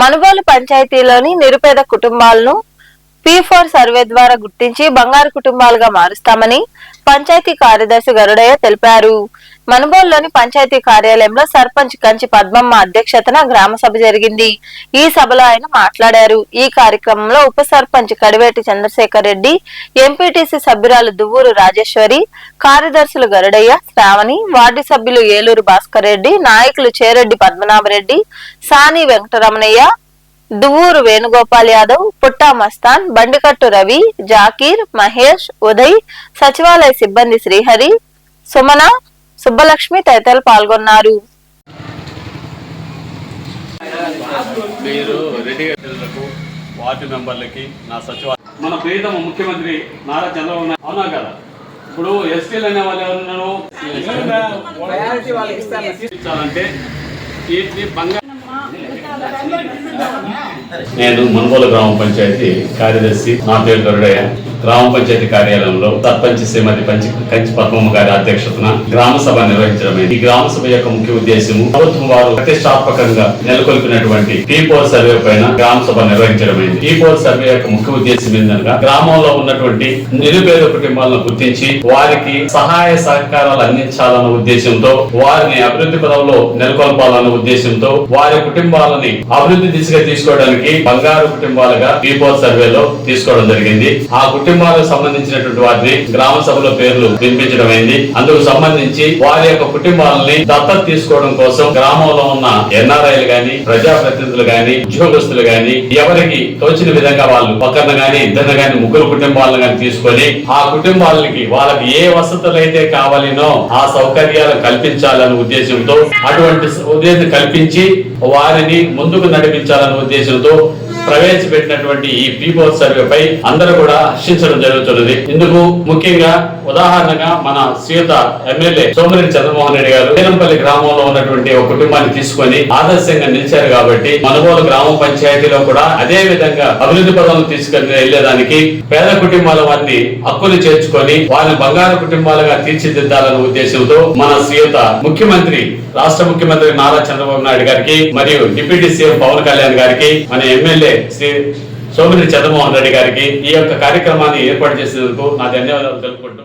మనుగోలు పంచాయతీలోని నిరుపేద కుటుంబాలను P four survey ద్వారా గుర్తించి బంగారు కుటుంబాలుగా మారుస్తామని పంచాయతీ కార్యదర్శి గరుడయ్య తెలిపారు. మనుబోలులోని పంచాయతీ కార్యాలయంలో సర్పంచ్ కంచి పద్మమ్మ అధ్యక్షతన గ్రామ సభ జరిగింది. ఈ సభలో ఆయన మాట్లాడారు. ఈ కార్యక్రమంలో ఉప సర్పంచ్ కడివేటి చంద్రశేఖర్ రెడ్డి ఎంపీటీసీ సభ్యురాలు దువ్వూరు రాజేశ్వరి కార్యదర్శులు గరుడయ్య శ్రావణి వార్డు సభ్యులు ఏలూరు భాస్కర్ రెడ్డి నాయకులు చేరెడ్డి పద్మనాభరెడ్డి సాని వెంకటరమణయ్య దువ్వూరు వేణుగోపాల్ యాదవ్ పుట్టా మస్తాన్ బండికట్టు రవి జాకీర్ మహేష్ ఉదయ్ సచివాలయ సిబ్బంది శ్రీహరి సుమన సుబ్బలక్ష్మి తదితరులు పాల్గొన్నారు. వార్డు మెంబర్లకి నా సచివాలయం మన ప్రియతమ ముఖ్యమంత్రి నారా చంద్రబాబు నాయుడు అవునా కదా. ఇప్పుడు ఎస్టీలు అనే వాళ్ళు ఎవరున్నారు ఇచ్చాలంటే నేను మునుగోలు గ్రామ పంచాయతీ కార్యదర్శి నా పేరు గరుడయ్య. గ్రామ పంచాయతీ కార్యాలయంలో సర్పంచ్ శ్రీమతి పంచి కంచి పద్మమ్మ గారి అధ్యక్షతన గ్రామ సభ నిర్వహించడమే ఈ గ్రామ సభ యొక్క ముఖ్య ఉద్దేశము ప్రభుత్వం వారు ప్రతిష్టాత్మకంగా నెలకొల్పినటువంటి పీ ఫోర్ సర్వే పైన గ్రామ సభ నిర్వహించడమైంది. పీ ఫోర్ సర్వే యొక్క ముఖ్య ఉద్దేశం ఏంటనగా గ్రామంలో ఉన్నటువంటి నిరుపేద కుటుంబాలను గుర్తించి వారికి సహాయ సహకారాలు అందించాలన్న ఉద్దేశంతో వారిని అభివృద్ధి పదంలో నెలకొల్పాలన్న ఉద్దేశంతో వారి కుటుంబాలని అభివృద్ధి దిశగా తీసుకోవడానికి బంగారు కుటుంబాలుగా పీపోర్ సర్వేలో తీసుకోవడం జరిగింది. ఆ కుటుంబాలకు సంబంధించినటువంటి వారిని గ్రామ సభలో పేర్లు వినిపించడం అయింది. అందుకు సంబంధించి వారి యొక్క కుటుంబాలని దత్తత తీసుకోవడం కోసం గ్రామంలో ఉన్న ఎన్ఆర్ఐలు గాని ప్రజాప్రతినిధులు గాని ఉద్యోగస్తులు గాని ఎవరికి తోచిన విధంగా వాళ్ళు పక్కన గాని ఇద్దరు గాని ముగ్గురు కుటుంబాలను గాని తీసుకొని ఆ కుటుంబాలకి వాళ్ళకి ఏ వసతులు అయితే కావాలినో ఆ సౌకర్యాలు కల్పించాలనే ఉద్దేశంతో అటువంటి ఉద్దేశం కల్పించి వారిని ముందుకు నడిపించాలనే ఉద్దేశంతో ప్రవేశపెట్టినటువంటి ఈ పీపోర్ సర్వేపై అందరూ కూడా హర్షించడం జరుగుతున్నది. ఇందుకు ముఖ్యంగా ఉదాహరణగా మన సీత ఎమ్మెల్యే సోమిరెడ్డి చంద్రమోహన్ రెడ్డి గారు వీరంపల్లి గ్రామంలో ఉన్నటువంటి ఒక కుటుంబాన్ని తీసుకొని ఆదర్శంగా నిలిచారు కాబట్టి మనుగోలు గ్రామ పంచాయతీలో కూడా అదే విధంగా అభివృద్ధి పదవులు తీసుకొని వెళ్ళేదానికి పేద కుటుంబాల వారిని హక్కులు చేర్చుకొని వారిని బంగారు కుటుంబాలుగా తీర్చిదిద్దాలనే ఉద్దేశంతో మన సీత ముఖ్యమంత్రి రాష్ట్ర ముఖ్యమంత్రి నారా చంద్రబాబు నాయుడు గారికి మరియు డిప్యూటీ సీఎం పవన్ కళ్యాణ్ గారికి మన ఎమ్మెల్యే శ్రీ సోమిరి చంద్రమోహన్ రెడ్డి గారికి ఈ యొక్క కార్యక్రమాన్ని ఏర్పాటు చేసినందుకు నా ధన్యవాదాలు తెలుపుకుంటూ